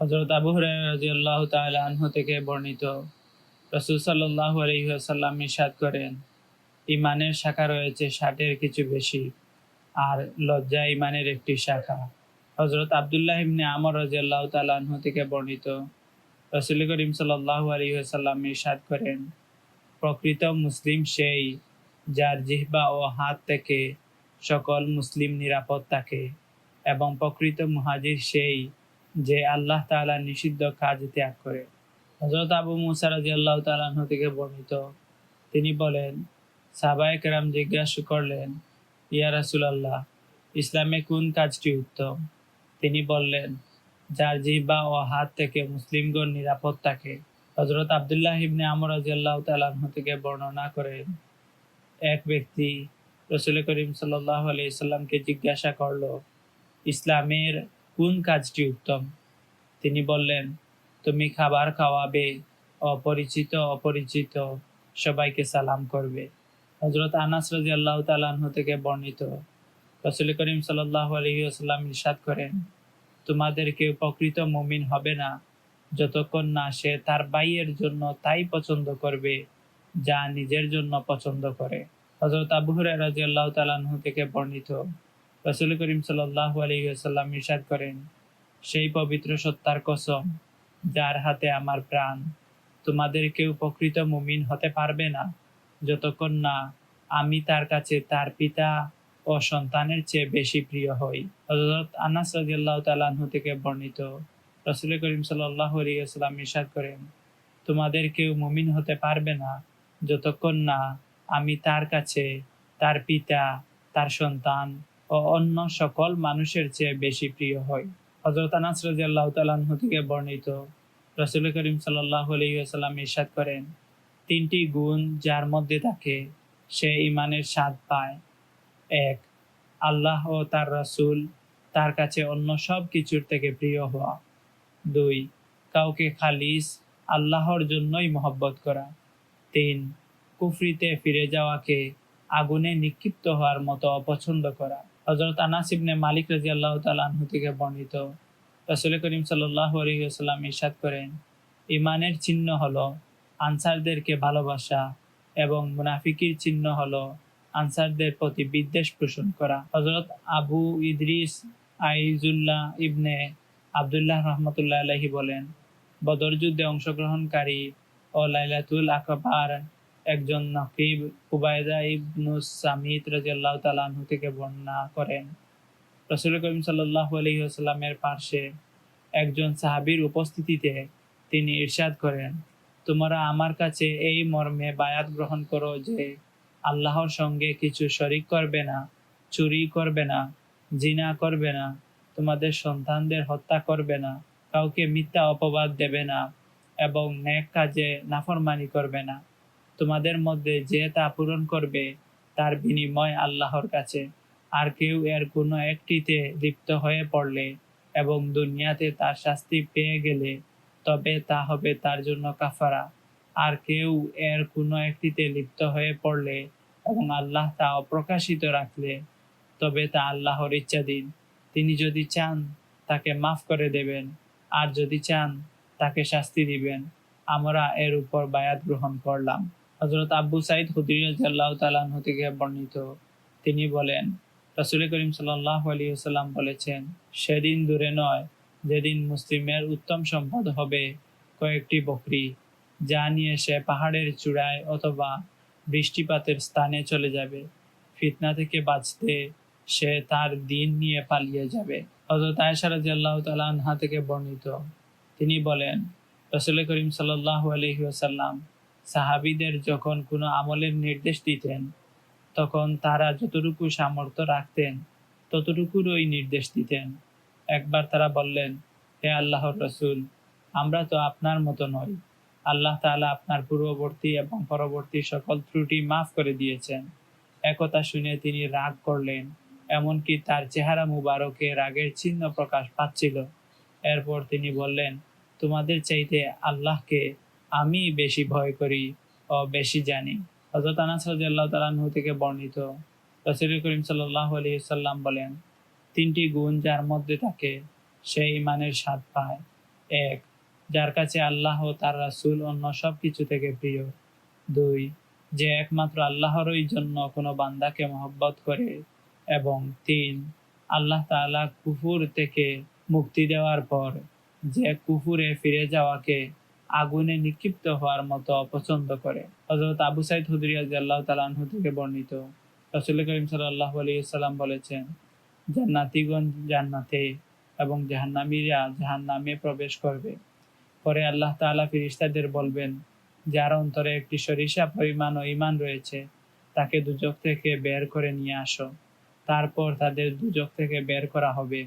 হজরত আবু রাজিয়াল্লাহ তালহ থেকে বর্ণিত। রসুল সাল্লাহ আলহিহাসাল্লাম ইসাদ করেন, ইমানের শাখা রয়েছে ষাটের কিছু বেশি, আর লজ্জা ইমানের একটি শাখা। হজরত আবদুল্লাহ ইবনে আমর রাজিয়াল্লাহ তালহ থেকে বর্ণিত। রসুল করিম সাল্লাহ আলহিহাসাল্লাম ইসাদ করেন, প্রকৃত মুসলিম সেই যার জিহ্বা ও হাত থেকে সকল মুসলিম নিরাপদ থাকে এবং প্রকৃত মুহাজির সেই যে আল্লাহ তাআলা নিষিদ্ধ কাজ ত্যাগ করে। হজরত আবু মুসা আল্লাহ তালাহ থেকে বর্ণিত। তিনি বলেন সাবায় কেরাম জিজ্ঞাসা করলেন, ইয়া রাসুলাল্লাহ, ইসলামে কোন কাজটি উত্তম? তিনি বললেন, যার জিহ্বা ও হাত থেকে মুসলিমগণ নিরাপদ থাকে। হজরত আবদুল্লাহ ইবনে আমর রাজি আল্লাহ তালাহ থেকে বর্ণনা করেন, এক ব্যক্তি রসুল করিম সাল্লাহ আলি জিজ্ঞাসা করল, ইসলামের কোন কাজটি উত্তম? তিনি বললেন, তুমি খাবার খাওয়াবে, অপরিচিত অপরিচিত সবাইকে সালাম করবে। হজরত আনাস রাজি আল্লাহ তালাহ থেকে বর্ণিত। রসুল করিম সাল্লাহ আলহিউসাল্লাম করেন, তোমাদের কেউ প্রকৃত মুমিন হবে না। যতক্ষণ না সে তার বাইয়ের জন্য তাই পছন্দ করবে, যা নিজের জন্য পছন্দ করে। হজরত আবু রাদিয়াল্লাহু তাআলা আনহু থেকে বর্ণিত। রাসূল করিম সাল্লাল্লাহু আলাইহি ওয়াসাল্লাম ইরশাদ করেন, সেই পবিত্র সত্তার কসম, যার হাতে আমার প্রাণ, তোমাদের কেউ প্রকৃত মুমিন হতে পারবে না, যতক্ষণ না আমি তার কাছে তার পিতা ও সন্তানের চেয়ে বেশি প্রিয় হই। হযরত আনাস রাদিয়াল্লাহু তাআলা থেকে বর্ণিত, রসুল করিম সাল্লাল্লাহু আলাইহি ওয়াসাল্লাম ইরশাদ করেন, তোমাদের কেউ মুমিন হতে পারবে না, যতক্ষণ না আমি তার কাছে তার পিতা, তার সন্তান ও অন্য সকল মানুষের চেয়ে বেশি প্রিয় হয়। হজরত আনাস রাদিয়াল্লাহু তাআলা আনহু থেকে বর্ণিত রাসূল করিম সাল্লাল্লাহু আলাইহি ওয়াসাল্লাম ইরশাদ করেন, তিনটি গুণ যার মধ্যে থাকে, সে ইমানের স্বাদ পায়। এক, আল্লাহ ও তার রসুল তার কাছে অন্য সব কিছুর থেকে প্রিয় হওয়া। দুই, কাউকে খালিস আল্লাহর জন্যই মহব্বত করা। তিন, কুফরিতে ফিরে যাওয়াকে আগুনে নিক্ষিপ্ত হওয়ার মতো অপছন্দ করা। হজরত আনাস ইবনে মালিক রাজি আল্লাহ তালু থেকে বর্ণিত। রসুল করিম সাল্লাহ আলহিহাস্লাম ইরশাদ করেন ইমানের চিহ্ন হলো আনসারদেরকে ভালোবাসা এবং মুনাফিকির চিহ্ন হলো আনসারদের প্রতি বিদ্বেষ পোষণ করা। হজরত আবু ইদ্রিস আইজুল্লাহ ইবনে আবদুল্লাহ রহমতুল্লাহ আলহি বলেন বদরযুদ্ধে অংশগ্রহণকারী ও লাইলাতুল আকবার একজন নকিব উবায়দা ইবনুস সামিত রাজিয়াল্লাহু তাআলা আনহু থেকে বর্ণনা করেন। রাসূল করিম সাল্লাল্লাহু আলাইহি ওয়াসাল্লামের পাশে একজন সাহাবীর উপস্থিতিতে তিনি ইরশাদ করেন, তোমরা আমার কাছে এই মর্মে বায়াত গ্রহণ করো যে আল্লাহর সঙ্গে কিছু শরিক করবে না, চুরি করবে না, জিনা করবে না, তোমাদের সন্তানদের হত্যা করবে না, কাউকে মিথ্যা অপবাদ দেবে না এবং ন্যাক কাজে নাফরমানি করবে না। তোমাদের মধ্যে যে তা পূরণ করবে, তার বিনিময় আল্লাহর কাছে। আর কেউ এর কোনো একটিতে লিপ্ত হয়ে পড়লে এবং দুনিয়াতে তার শাস্তি পেয়ে গেলে, তবে তা হবে তার জন্য কাফারা। আর কেউ এর কোনো একটিতে লিপ্ত হয়ে পড়লে এবং আল্লাহ তা অপ্রকাশিত রাখলে, তবে তা আল্লাহর ইচ্ছাধীন। তিনি যদি চান, তাকে মাফ করে দেবেন। আর যদি চান, তাকে শাস্তি দিবেন। আমরা এর উপর বায়াত গ্রহণ করলাম। হজরত আব্বু সাইদ হুদির আল্লাহ তালাহ থেকে বর্ণিত। তিনি বলেন, রসুল করিম সাল্লাহ আলী সাল্লাম বলেছেন, সেদিন দূরে নয়, যেদিন মুসলিমের উত্তম সম্পদ হবে, কয়েকটি বকরি, যা নিয়ে সে পাহাড়ের চূড়ায় অথবা বৃষ্টিপাতের স্থানে চলে যাবে। ফিতনা থেকে বাঁচতে সে তার দিন নিয়ে পালিয়ে যাবে। হজরত আয়সা রাজি আল্লাহ তালা থেকে বর্ণিত। তিনি বলেন, রসুল করিম সাল্লাহ আলহি আসাল্লাম সাহাবিদের যখন কোনো আমলের নির্দেশ দিতেন, তখন তারা যতটুকু সামর্থ্য রাখতেন ততটুকুর ওই নির্দেশ দিতেন। একবার তারা বললেন, হে আল্লাহর রসুল, আমরা তো আপনার মতো নই। আল্লাহ তাআলা আপনার পূর্ববর্তী এবং পরবর্তী সকল ত্রুটি মাফ করে দিয়েছেন। একথা শুনে তিনি রাগ করলেন, এমনকি তার চেহারা মুবারকে রাগের চিহ্ন প্রকাশ পাচ্ছিল। এরপর তিনি বললেন, তোমাদের চাইতে আল্লাহকে আমি বেশি ভয় করি ও বেশি জানি। হজরত আনাস রাদিয়াল্লাহু তাআলা থেকে বর্ণিত রাসূল করিম সাল্লাল্লাহু আলাইহি সাল্লাম বলেন, তিনটি গুণ যার মধ্যে থাকে সে ইমানের স্বাদ পায়। এক, যার কাছে আল্লাহ তার রাসূল অন্য সব কিছু থেকে প্রিয়। দুই, যে একমাত্র আল্লাহরই জন্য কোনো বান্দাকে মহব্বত করে। এবং তিন, আল্লাহ তাআলা কুফুর থেকে মুক্তি দেওয়ার পর যে কুফুরে ফিরে যাওয়াকে আগুনে নিক্ষিপ্ত হওয়ার মতো অপছন্দ করে। হজরত আবু সাইদ হুদরি আল্লাহ তালাহু থেকে বর্ণিত। রসুল করিম সাল্লাহ আলাইসাল্লাম বলেছেন, জান্নাতিগণ জান্নাতে এবং জাহান্নামীরা জাহান্নামে প্রবেশ করবে। পরে আল্লাহ তাআলা ফিরিস্তাদের বলবেন, যার অন্তরে একটি সরিষা পরিমাণ ও ইমান রয়েছে, তাকে দুজক থেকে বের করে নিয়ে আসো। তারপর তাদের দুজক থেকে বের করা হবে।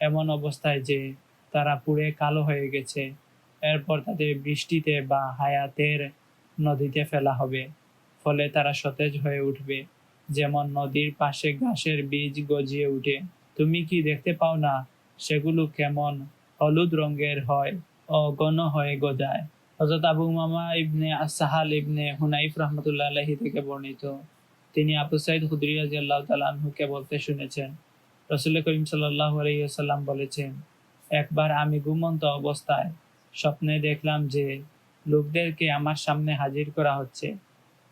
এমন অবস্থায় যে তারা পুড়ে কালো হয়ে গেছে এরপর তাদের বৃষ্টিতে বা হায়াতের নদীতে ফেলা হবে। ফলে তারা সতেজ হয়ে উঠবে, যেমন নদীর পাশে ঘাসের বীজ গজিয়ে উঠে। তুমি কি দেখতে পাও না, সেগুলো কেমন হলুদ রঙের হয় ও ঘন হয়ে গজায়? হজরত আবু মামা ইবনে সাহাল ইবনে হুনাইফ রহমতুল্লাহ আলহি থেকে বর্ণিত। তিনি আবু সাইদ হুদরি রাজিয়াল্লাহ তালাহুকে বলতে শুনেছেন। রসুল করিম সাল্লাহ আলহিহাল্লাম বলেছেন, একবার আমি ঘুমন্ত অবস্থায় স্বপ্নে দেখলাম যে লোকদেরকে আমার সামনে হাজির করা হচ্ছে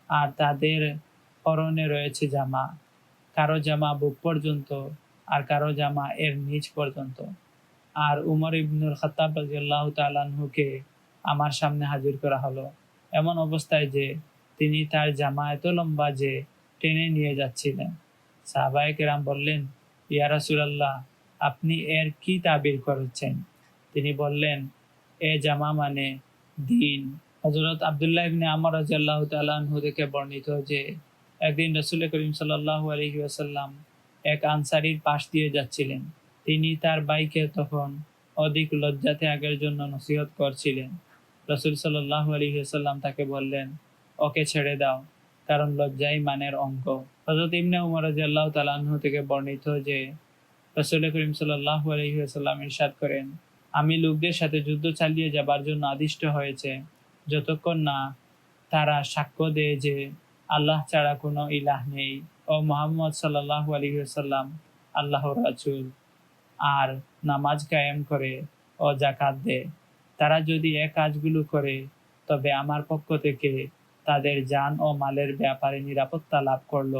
আর তাদের পরনে রয়েছে জামা। কারও জামা বুক পর্যন্ত আর কারও জামা এর নিচ পর্যন্ত। আর উমর ইবনুল খতাব রাজিয়াল্লাহ তালাহুকে আমার সামনে হাজির করা হলো। এমন অবস্থায় যে তিনি তার জামা এত লম্বা যে টেনে নিয়ে যাচ্ছিলেন। সাহবায় কেরাম বললেন, ইয়া রাসূলুল্লাহ, আপনি এর কি তাবির করেছেন? তিনি বললেন এ জামা মানে দিন। হজরত আবদুল্লাহ ইবনে আমর রাজিয়াল্লাহু তাআলা আনহু থেকে বর্ণিত যে, একদিন রসুল করিম সাল্লাল্লাহু আলাইহি ওয়াসাল্লাম এক আনসারীর পাশ দিয়ে যাচ্ছিলেন। তিনি তার বাইকে তখন অধিক লজ্জা ত্যাগের জন্য নসিহত করছিলেন। রসুল সাল্লাহ আলী সাল্লাম তাকে বললেন, ওকে ছেড়ে দাও, কারণ লজ্জাই মানের অঙ্ক হজরত ইবনে উমর রাজিয়াল্লাহ তালাহ থেকে বর্ণিত যে, রসুল করিম সাল্লাহ আলী সাল্লাম ইরশাদ করেন আমি লোকদের সাথে যুদ্ধ চালিয়ে যাবার জন্য আদিষ্ট হয়েছে। যতক্ষণ না তারা সাক্ষ্য দেয় যে আল্লাহ ছাড়া কোনো ইলাহ নেই। ও মোহাম্মদ সাল্লাহ আলী সাল্লাম আল্লাহ রাজুল আর নামাজ কায়েম করে ও জাকাত দেয়। তারা যদি এ কাজগুলো করে, তবে আমার পক্ষ থেকে তাদের যান ও মালের ব্যাপারে নিরাপত্তা লাভ করল।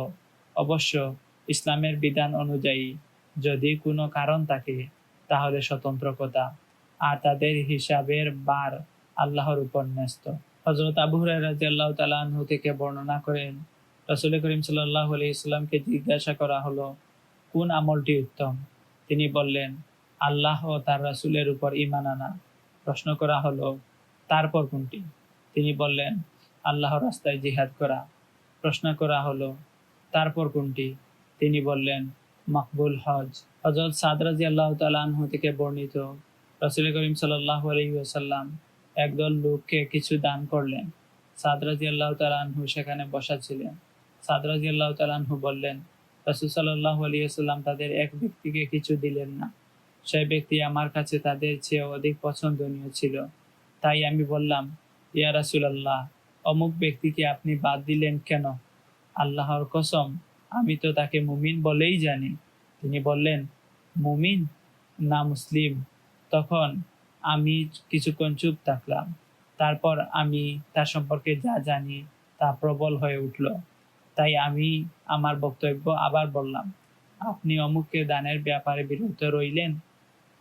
অবশ্য ইসলামের বিধান অনুযায়ী যদি কোনো কারণ থাকে তাহলে স্বতন্ত্র কথা আর তাদের হিসাবের বার আল্লাহর উপর ন্যস্ত হজরত আবু রাজি আল্লাহ তালাহু থেকে বর্ণনা করেন, রসুল করিম সাল্লাহ আলি ইসলামকে জিজ্ঞাসা করা হলো, কোন আমলটি উত্তম? তিনি বললেন, আল্লাহ ও তার রাসুলের উপর ইমান আনা। প্রশ্ন করা হলো, তারপর কোনটি? তিনি বললেন আল্লাহ রাস্তায় জিহাদ করা। প্রশ্ন করা হলো, তারপর কোনটি? তিনি বললেন মকবুল হজ। হজরত সাদরাজি আল্লাহ তালাহ থেকে বর্ণিত রসুল করিম সাল্লাহ আলহিউসাল্লাম একদল লোককে কিছু দান করলেন। সাদরাজি আল্লাহ তালাহু সেখানে বসা ছিলেন। সাদরাজি আল্লাহ তালাহু বললেন, রসুল সাল্লাহ আলিয়াল্লাম তাদের এক ব্যক্তিকে কিছু দিলেন না। সেই ব্যক্তি আমার কাছে তাদের চেয়ে অধিক পছন্দনীয় ছিল। তাই আমি বললাম, ইয়া রাসুল আল্লাহ অমুক ব্যক্তিকে আপনি বাদ দিলেন কেন? আল্লাহর কসম আমি তো তাকে মুমিন বলেই জানি। তিনি বললেন, মুমিন না মুসলিম? তখন আমি কিছুক্ষণ চুপ থাকলাম। তারপর আমি তার সম্পর্কে যা জানি তা প্রবল হয়ে উঠল। তাই আমি আমার বক্তব্য আবার বললাম, আপনি অমুককে দানের ব্যাপারে বিরত রইলেন?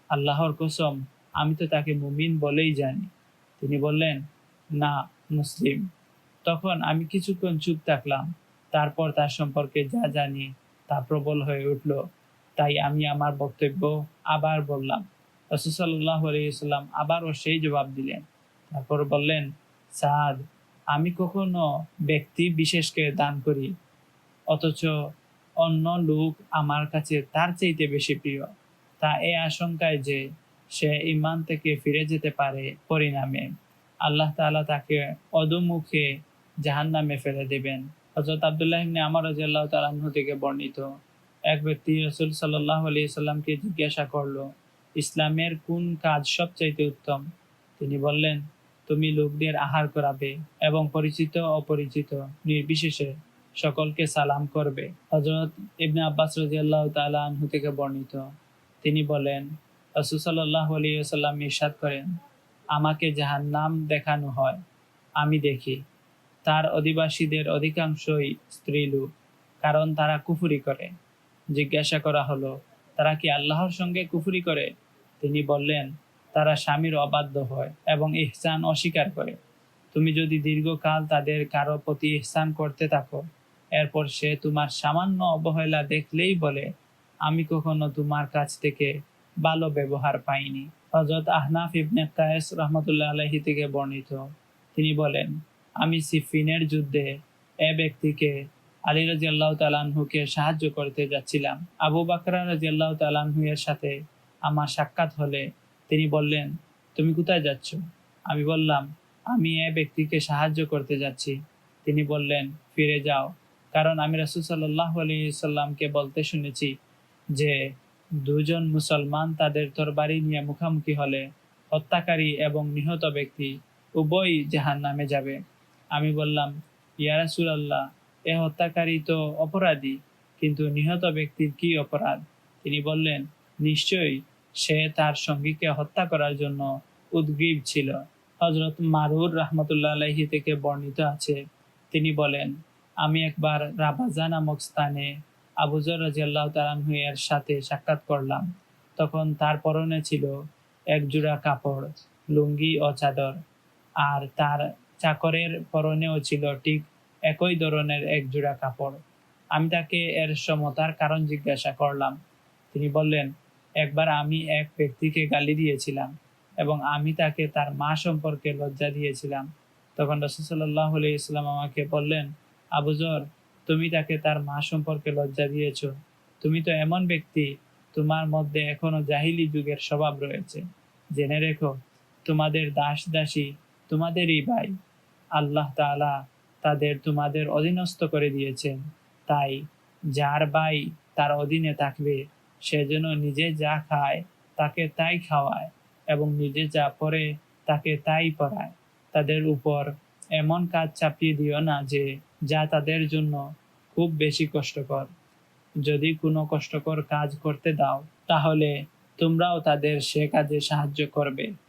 আল্লাহর কসম, আমি তো তাকে মুমিন বলেই জানি। তিনি বললেন, না, মুসলিম। তখন আমি কিছুক্ষণ চুপ থাকলাম। তারপর তার সম্পর্কে যা জানি তা প্রবল হয়ে উঠল। তাই আমি আমার বক্তব্য আবার বললাম। রসুসাল্লাহ আলাইসাল্লাম আবারও সেই জবাব দিলেন। তারপর বললেন, সাদ, আমি কখনো ব্যক্তি বিশেষকে দান করি, অথচ অন্য লোক আমার কাছে তার চাইতে বেশি প্রিয়। তা এ আশঙ্কায় যে সে ইমান থেকে ফিরে যেতে পারে পরিণামে। আল্লাহ তাআলা তাকে অদুমুখে জাহান নামে ফেলে দেবেন। হজরত আবদুল্লাহ ইবনে আমর রাজিয়াল্লাহ তাআলাহু থেকে বর্ণিত এক ব্যক্তি রসুল সাল্লাহ আলাইহি সাল্লামকে জিজ্ঞাসা করল, ইসলামের কোন কাজ সবচাইতে উত্তম? তিনি বললেন, তুমি লোকদের আহার করাবে এবং পরিচিত অপরিচিত নির্বিশেষে সকলকে সালাম করবে। হজরত ইবনে আব্বাস রাজিয়াল্লাহ তাআলা আনহু থেকে বর্ণিত। তিনি বলেন রসুসাল্লাহ আলিয়াল্লাম ইরশাদ করেন, আমাকে যাহার নাম দেখানো হয়, আমি দেখি। তার অধিবাসীদের অধিকাংশই স্ত্রীলোক, কারণ তারা কুফুরি করে। জিজ্ঞাসা করা হলো, তারা কি আল্লাহর সঙ্গে কুফুরি করে? তিনি বললেন, তারা স্বামীর অবাধ্য হয় এবং ইহসান অস্বীকার করে। তুমি যদি দীর্ঘকাল তাদের কারও প্রতি ইহসান করতে থাকো, এরপর সে তোমার সামান্য অবহেলা দেখলেই বলে, আমি কখনো তোমার কাছ থেকে ভালো ব্যবহার পাইনি। হজরত আহনাফ ইবনে কায়েস রহমতুল্লাহ আলহি থেকে বর্ণিত। তিনি বলেন আমি সিফিনের যুদ্ধে এ ব্যক্তিকে আলী রাজিয়াল্লাহ তালানহুকে সাহায্য করতে যাচ্ছিলাম। আবু বাকরা রাজিয়াল্লাহ তালানহু এর সাথে আমার সাক্ষাৎ হলে তিনি বললেন, তুমি কোথায় যাচ্ছ? আমি বললাম, আমি এ ব্যক্তিকে সাহায্য করতে যাচ্ছি। তিনি বললেন, ফিরে যাও। কারণ আমি রাসুল সাল্লাহ আলী সাল্লামকে বলতে শুনেছি যে দুজন মুসলমান তাদের তরবারি নিয়ে মুখামুখি হলে হত্যাকারী এবং নিহত ব্যক্তি উভয়ই জাহান নামে যাবে। আমি বললাম ইয়ারাসুল আল্লাহ এ হত্যাকারী তো অপরাধী, কিন্তু নিহত ব্যক্তির কি অপরাধ? তিনি বললেন, নিশ্চয়ই সে তার সঙ্গীকে হত্যা করার জন্য উদ্গ্রীব ছিল। হজরত মারুর রহমতুল্লাহ আলাহি থেকে বর্ণিত আছে। তিনি বলেন, আমি একবার রাবাজা নামক স্থানে আবুজর রাজিয়াল্লাহ তালানহু এর সাথে সাক্ষাৎ করলাম। তখন তার পরনে ছিল এক জোড়া কাপড়, লুঙ্গি ও চাদর, আর তার চাকরের পরনেও ছিল ঠিক একই ধরনের এক জোড়া কাপড়। আমি তাকে এর সমতার কারণ জিজ্ঞাসা করলাম। তিনি বললেন, একবার আমি এক ব্যক্তিকে গালি দিয়েছিলাম এবং আমি তাকে তার মা সম্পর্কে লজ্জা দিয়েছিলাম। তখন রসুল্লাহ ইসলাম আমাকে বললেন আবুজর তুমি তাকে তার মা সম্পর্কে লজ্জা দিয়েছ। তুমি তো এমন ব্যক্তি, তোমার মধ্যে এখনও জাহিলি যুগের স্বভাব রয়েছে। জেনে রেখো, তোমাদের দাস দাসী তোমাদেরই ভাই। আল্লাহ তাআলা তাদের তোমাদের অধীনস্থ করে দিয়েছেন। তাই যার ভাই তার অধীনে থাকবে, সে যেন নিজে যা খায় তাকে তাই খাওয়ায় এবং নিজে যা পরে তাকে তাই পড়ায় তাদের উপর এমন কাজ চাপিয়ে দিও না যে, যা তাদের জন্য খুব বেশি কষ্টকর। যদি কোনো কষ্টকর কাজ করতে দাও, তাহলে তোমরাও তাদের সে কাজে সাহায্য করবে।